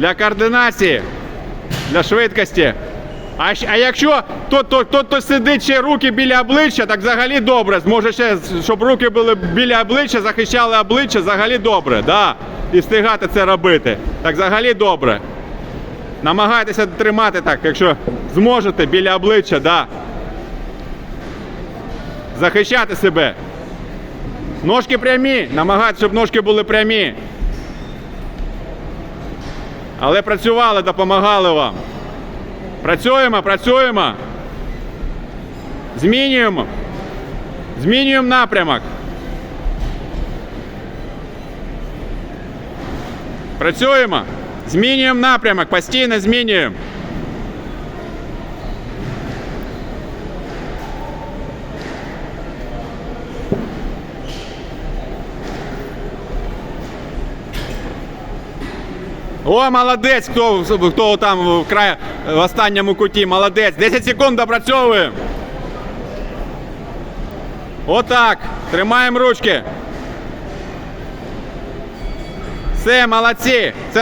для координації, для швидкості. А, а якщо то, то, то, то сидить ще руки біля обличчя, так взагалі добре. Може ще, щоб руки були біля обличчя, захищали обличчя, взагалі добре. Да. І встигати це робити. Так взагалі добре. Намагайтеся тримати так, якщо зможете біля обличчя, да. Захищати себе. Ножки прямі. Намагайтеся, щоб ножки були прямі. Але працювали, допомагали вам. Працюємо, працюємо. Змінюємо. Змінюємо напрямок. Працюємо. Змінюємо напрямок, постійно змінюємо. О, молодець, хто, хто там в, край, в останньому куті, молодець. 10 секунд допрацьовуємо. Отак. Тримаємо ручки. Все, молодці. Це